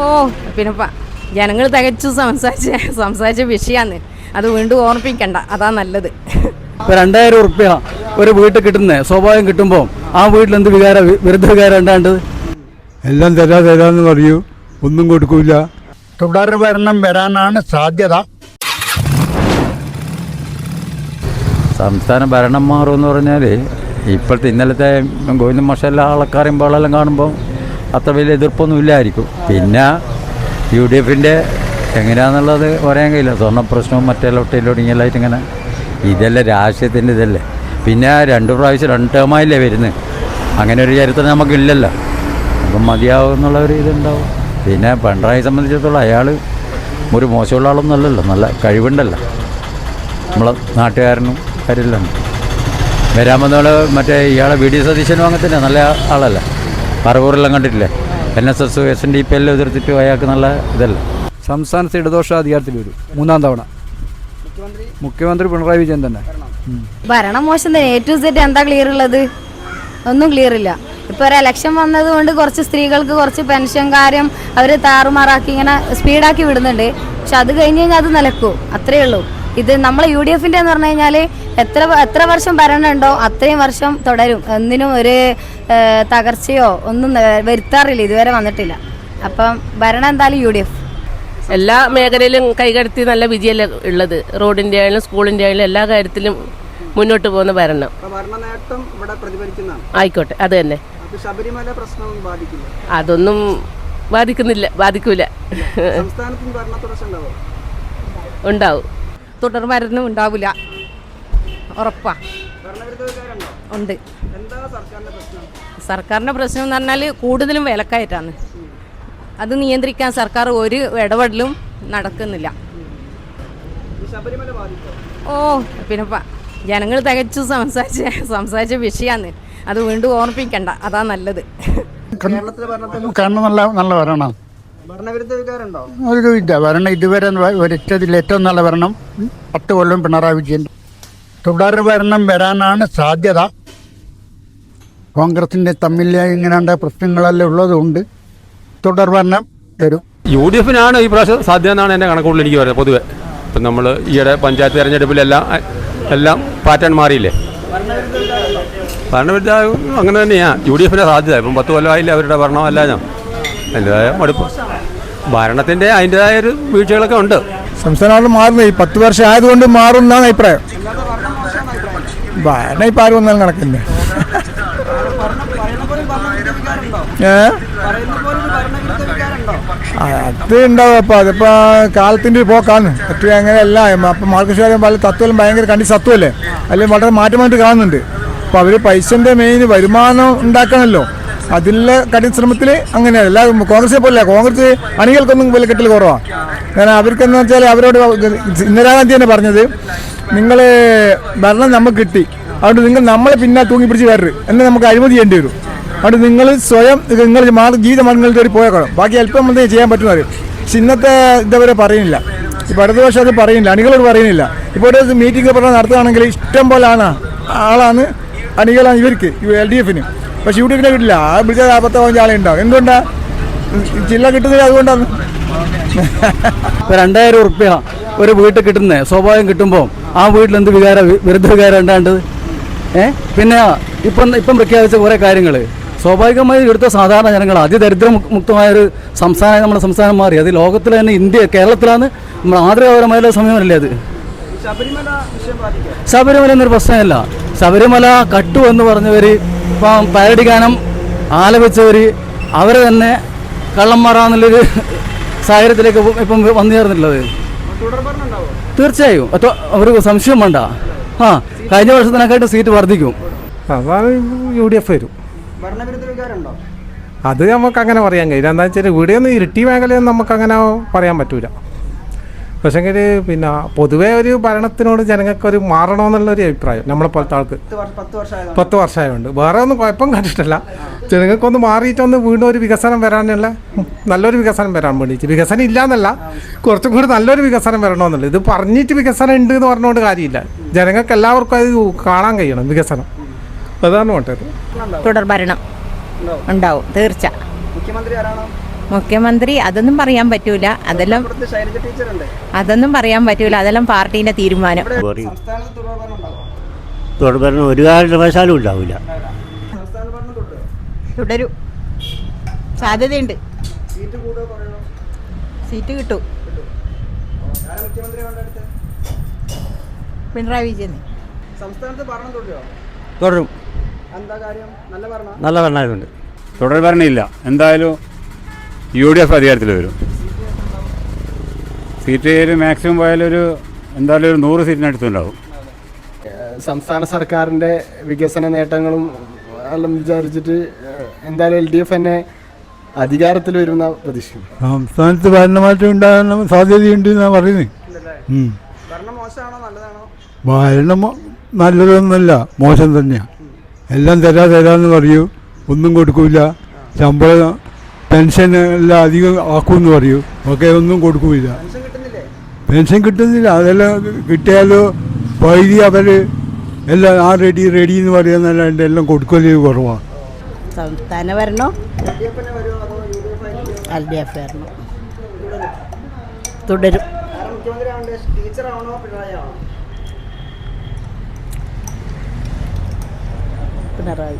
ഓ പിന്നെ ജനങ്ങൾ തികച്ചു സംസാരിച്ച സംസാരിച്ച വിഷയമാണ് അത് വീണ്ടും ഓർമ്മിപ്പിക്കണ്ട അതാ നല്ലത്. ഇപ്പൊ രണ്ടായിരം ഉറുപ്പ്യ ഒരു വീട്ടിൽ കിട്ടുന്നേ. സ്വാഭാവികം കിട്ടുമ്പോൾ ആ വീട്ടിൽ എന്ത് വികാര വിരുദ്ധ വികാരം ഉണ്ടാണ്ട്? എല്ലാം തരാ തരാന്ന് പറയൂ. ഒന്നും കൊടുക്കൂല. തുടർ ഭരണം വരാനാണ് സാധ്യത. സംസ്ഥാന ഭരണം മാറുമെന്ന് പറഞ്ഞാൽ ഇപ്പോഴത്തെ ഇന്നലത്തെ ഗോവിന്ദ എല്ലാ ആൾക്കാരെയും പാളെല്ലാം കാണുമ്പോൾ അത്ര വലിയ എതിർപ്പൊന്നും ഇല്ലായിരിക്കും പിന്നെ യു ഡി എഫിന്റെ എങ്ങനെയാണെന്നുള്ളത് പറയാൻ കഴിയില്ല. സ്വർണ പ്രശ്നവും മറ്റെല്ലാം ഒട്ടിലൊടുങ്ങിയല്ലായിട്ട് ഇങ്ങനെ ഇതല്ലേ രാഷ്ട്രീയത്തിന്റെ ഇതല്ലേ. പിന്നെ രണ്ട് പ്രാവശ്യം രണ്ട് ടേമായില്ലേ വരുന്നത് അങ്ങനെ ഒരു ചരിത്രം നമുക്കില്ലല്ലോ. അപ്പം മതിയാവും എന്നുള്ള ഒരു ഇതുണ്ടാവും. പിന്നെ പിണറായി സംബന്ധിച്ചിടത്തോളം അയാൾ ഒരു മോശമുള്ള ആളൊന്നും അല്ലല്ലോ. നല്ല കഴിവുണ്ടല്ലോ. നമ്മളെ നാട്ടുകാരനും കാര്യമില്ല. വരാൻ വന്നവൾ മറ്റേ ഇയാളെ വി ഡി സതീശനും അങ്ങനെ തന്നെ നല്ല ആളല്ല. പറവൂരെല്ലാം കണ്ടിട്ടില്ലേ? N S S S N D P എല്ലാം എതിർത്തിട്ട് അയാൾക്ക് നല്ല ഇതല്ല. സംസ്ഥാനത്ത് ഇടദോഷ അധികാരത്തിൽ വരും. മൂന്നാം തവണ. മുഖ്യമന്ത്രി? പിണറായി വിജയൻ തന്നെ. ഭരണം മോശം തന്നെ. എ ടു സെറ്റ് എന്താ ക്ലിയർ ഉള്ളത്? ഒന്നും ക്ലിയർ ഇല്ല. ഇപ്പൊ ഒരു ഇലക്ഷൻ വന്നത് കൊണ്ട് കുറച്ച് സ്ത്രീകൾക്ക് കുറച്ച് പെൻഷൻ കാര്യം അവർ താറുമാറാക്കി ഇങ്ങനെ സ്പീഡാക്കി വിടുന്നുണ്ട്. പക്ഷെ അത് കഴിഞ്ഞ് കഴിഞ്ഞാൽ അത് നിലക്കൂ. അത്രേ ഉള്ളൂ. ഇത് നമ്മളെ യു ഡി എഫിന്റെ എന്ന് പറഞ്ഞു കഴിഞ്ഞാൽ എത്ര എത്ര വർഷം ഭരണമുണ്ടോ അത്രയും വർഷം തുടരും. ഒന്നിനും ഒരു തകർച്ചയോ ഒന്നും വരുത്താറില്ല. ഇതുവരെ വന്നിട്ടില്ല. അപ്പം ഭരണം എന്തായാലും യു ഡി എഫ് എല്ലാ മേഖലയിലും കൈകടത്തി നല്ല വിജയമല്ല ഉള്ളത്. റോഡിന്റെ ആയാലും സ്കൂളിന്റെ ആയാലും എല്ലാ കാര്യത്തിലും മുന്നോട്ട് പോകുന്ന ഭരണം. ആയിക്കോട്ടെ. അത് തന്നെ. ശബരിമല പ്രശ്നമൊന്നും ബാധിക്കില്ല. അതൊന്നും ബാധിക്കുന്നില്ല ബാധിക്കൂല. ഉണ്ടാവും. തുടർ മരുന്നും ഉണ്ടാവില്ല ഉറപ്പാ. ഉണ്ട്. സർക്കാരിന്റെ പ്രശ്നം എന്ന് പറഞ്ഞാൽ കൂടുതലും വിലക്കയറ്റാണ് അത് നിയന്ത്രിക്കാൻ സർക്കാർ ഒരു ഇടപെടലും നടക്കുന്നില്ല. ഓ പിന്നെ ജനങ്ങൾ തികച്ചു സംസാരിച്ച സംസാരിച്ച വിഷയമാണ് അത് വീണ്ടും ഓർമ്മിപ്പിക്കണ്ട. അതാ നല്ലത്. കേരളത്തിലെ ഭരണത്തിൽ കണ്ണ് നല്ല നല്ല ഭരണം ഭരണവിരുദ്ധ വികാരമുണ്ടോ ഒരു ഇല്ല ഭരണം ഇതുവരെ വരച്ചതിൽ ഏറ്റവും നല്ല ഭരണം പത്ത് കൊല്ലം പിണറായി വിജയൻ. തുടർ ഭരണം വരാനാണ് സാധ്യത. കോൺഗ്രസിന്റെ തമ്മിൽ ഇങ്ങനെയുള്ള പ്രശ്നങ്ങളെല്ലാം ഉള്ളതുകൊണ്ട് തുടർ ഭരണം വരും. യു ഡി എഫിനാണ് ഈ പ്രാവശ്യം സാധ്യത എന്നാണ് എന്റെ കണക്കുകളിൽ എനിക്ക് പറയുന്നത് പൊതുവെ. ഇപ്പം നമ്മൾ ഈയിടെ പഞ്ചായത്ത് തെരഞ്ഞെടുപ്പിലെല്ലാം എല്ലാം പാറ്റേൺ മാറിയില്ലേ? ഭരണവിരുദ്ധ അങ്ങനെ തന്നെയാ. യു ഡി എഫിന്റെ സാധ്യത. ഇപ്പം പത്ത് കൊല്ലമായില്ലേ അവരുടെ ഭരണം അല്ല ഞാൻ അതിന്റെതായ മടുപ്പ്. ഭരണത്തിന്റെ അതിന്റെതായ ഒരു വീഴ്ചകളൊക്കെ ഉണ്ട്. സംസ്ഥാനം മാറുന്നത് ഈ പത്ത് വർഷം ആയതുകൊണ്ട് മാറും എന്നാണ് അഭിപ്രായം. ഭരണം ഇപ്പം ആരും വന്നാലും ആ, അത് ഉണ്ടാവും. അപ്പോൾ അതിപ്പോൾ കാലത്തിന്റെ ഒരു പോക്കാണ്. മറ്റു അങ്ങനെയല്ല. അപ്പം മാർക്കറ്റ് പല തത്വം ഭയങ്കര കണ്ടി സത്വല്ലേ അല്ലെങ്കിൽ വളരെ മാറ്റമായിട്ട് കാണുന്നുണ്ട്. അപ്പോൾ അവർ പൈസന്റെ മെയിൻ വരുമാനം ഉണ്ടാക്കണമല്ലോ അതിലെ കഠിന ശ്രമത്തിൽ അങ്ങനെയാണ്. എല്ലാ കോൺഗ്രസിനെ പോലെ കോൺഗ്രസ് അണികൾക്കൊന്നും വില കെട്ടൽ കുറവാണ് കാരണം അവർക്കെന്ന് വെച്ചാൽ അവരോട് ഇന്ദിരാഗാന്ധി തന്നെ പറഞ്ഞത് നിങ്ങൾ ഭരണം നമുക്ക് കിട്ടി. അതുകൊണ്ട് നിങ്ങൾ നമ്മളെ പിന്നെ തൂങ്ങി പിടിച്ച് വരരുത് എന്ന് നമുക്ക് അഴിമതി ചെയ്യേണ്ടി വരും. അതുകൊണ്ട് നിങ്ങൾ സ്വയം നിങ്ങൾ ജീവിത മാർഗങ്ങളിൽ കയറി പോയേക്കണം ബാക്കി അല്പം നമ്മൾ ചെയ്യാൻ പറ്റുന്നത് പക്ഷെ ഇന്നത്തെ ഇതവരെ പറയുന്നില്ല. ഇപ്പോൾ അടുത്ത വർഷം അത് പറയുന്നില്ല. അണികളോട് പറയുന്നില്ല. ഇപ്പോൾ ഒരു മീറ്റിംഗ് പറഞ്ഞാൽ നടത്തുകയാണെങ്കിൽ ഇഷ്ടം പോലെ ആണ് ആളാണ് അണികളാണ് ഇവർക്ക് എൽ ഡി എഫിന് പക്ഷെ യു ഡി എഫിനെ കിട്ടില്ല. ആ വിളിച്ച പത്തോ പതിനഞ്ച് ആളെ ഉണ്ടാവും. എന്തുകൊണ്ടാണ് ജില്ല കിട്ടുന്നില്ല അതുകൊണ്ടാണ്. രണ്ടായിരം ഉറുപ്പ്യ ഒരു വീട്ടിൽ കിട്ടുന്നത് സ്വാഭാവികം കിട്ടുമ്പോൾ ആ വീട്ടിൽ എന്ത് വികാര വിരുദ്ധ വികാരം ഉണ്ടാണ്ട് ഏ? പിന്നെ ഇപ്പം ഇപ്പം പ്രഖ്യാപിച്ച കുറേ കാര്യങ്ങൾ സ്വാഭാവികമായി ഇവിടുത്തെ സാധാരണ ജനങ്ങൾ അതിദരിദ്ര മുക്തമായൊരു സംസ്ഥാനം നമ്മുടെ സംസ്ഥാനം മാറി. അത് ലോകത്തിൽ തന്നെ ഇന്ത്യ കേരളത്തിലാണ് നമ്മൾ ആദരവപരമായ സമയമല്ലേ അത്? ശബരിമല എന്നൊരു പ്രശ്നമല്ല. ശബരിമല കട്ടു എന്ന് പറഞ്ഞവർ ഇപ്പം പരടി ഗാനം ആലപിച്ചവർ അവർ തന്നെ കള്ളന്മാറാന്നുള്ളൊരു സാഹചര്യത്തിലേക്ക് ഇപ്പം- വന്നു ചേർന്നിട്ടുള്ളത്. തീർച്ചയായും. അവർക്ക് സംശയം വേണ്ട. ആ കഴിഞ്ഞ വർഷത്തിനെക്കാട്ടും സീറ്റ് വർദ്ധിക്കും. അതാണ് യു ഡി എഫ് വരും അത് നമുക്ക് അങ്ങനെ പറയാൻ കഴിയില്ല. എന്താ വെച്ചാൽ ഇവിടെയൊന്നും ഇരുട്ടി മേഖലയൊന്നും നമുക്ക് അങ്ങനെ പറയാൻ പറ്റൂല. പക്ഷേങ്കിൽ പിന്നെ പൊതുവേ ഒരു ഭരണത്തിനോട് ജനങ്ങൾക്ക് ഒരു മാറണമെന്നുള്ള ഒരു അഭിപ്രായം നമ്മളെ പോലത്തെ ആൾക്ക് പത്ത് വർഷമായതുകൊണ്ട്. വേറെ ഒന്നും കുഴപ്പം കണ്ടിട്ടില്ല. ജനങ്ങൾക്കൊന്ന് മാറിയിട്ടൊന്ന് വീണ്ടും ഒരു വികസനം വരാനുള്ള നല്ലൊരു വികസനം വരാൻ വേണ്ടിയിട്ട്. വികസനം ഇല്ല എന്നല്ല കുറച്ചും കൂടി നല്ലൊരു വികസനം വരണമെന്നുള്ളത്. ഇത് പറഞ്ഞിട്ട് വികസനം ഉണ്ട് എന്ന് പറഞ്ഞുകൊണ്ട് കാര്യമില്ല. ജനങ്ങൾക്ക് എല്ലാവർക്കും അത് കാണാൻ കഴിയണം വികസനം. അതാണ് വേണ്ടത്. തുടർഭരണം ഉണ്ടാവും തീർച്ച. മുഖ്യമന്ത്രി ആരാണോ? മുഖ്യമന്ത്രി അതൊന്നും പറയാൻ പറ്റൂല. അതെല്ലാം അതൊന്നും പറയാൻ പറ്റൂല. അതെല്ലാം പാർട്ടിന്റെ തീരുമാനം. തുടർഭരണം ഒരു കാരണവശാലും ഉണ്ടാവില്ല. സംസ്ഥാന ഭരണം തുടരുമോ തുടരും. സാധ്യതയുണ്ട്. സീറ്റ് കിട്ടും. പിണറായി വിജയൻ സംസ്ഥാനത്ത് ഭരണം തുടരുമോ തുടരും. എന്താ കാര്യം? നല്ല ഭരണം? നല്ല ഭരണമായതുകൊണ്ട് തുടർ ഭരണമില്ല എന്തായാലും യു ഡി എഫ് അധികാരത്തിൽ വരും. സീറ്റ് മാക്സിമം പോയാലൊരു എന്തായാലും ഒരു നൂറ് സീറ്റിനടുത്തുണ്ടാവും. സംസ്ഥാന സർക്കാരിന്റെ വികസന നേട്ടങ്ങളും എല്ലാം വിചാരിച്ചിട്ട് എന്തായാലും എൽ ഡി എഫ് തന്നെ അധികാരത്തിൽ വരുന്ന പ്രതീക്ഷിക്കും സംസ്ഥാനത്ത് ഭരണമാറ്റം ഉണ്ടാകാൻ സാധ്യതയുണ്ട് എന്നാണ് പറയുന്നത് ഭരണം നല്ലതൊന്നുമല്ല മോശം തന്നെയാണ് എല്ലാം തരാ തരാന്ന് പറയൂ. ഒന്നും കൊടുക്കൂല. ശമ്പളം പെൻഷൻ എല്ലാം അധികം ആക്കുമെന്ന് പറയൂ. ഒക്കെ ഒന്നും കൊടുക്കൂല പെൻഷൻ കിട്ടുന്നില്ലേ. അതെല്ലാം കിട്ടിയാലോ പൈതി അവർ എല്ലാം ആ റെഡി റെഡി എന്ന് പറയുന്നല്ലാണ്ട് എല്ലാം കൊടുക്കൽ കുറവാണ് സംസ്ഥാന വരണോ? എൽ ഡി എഫ് എഫ് തുടരും. പിണറായി.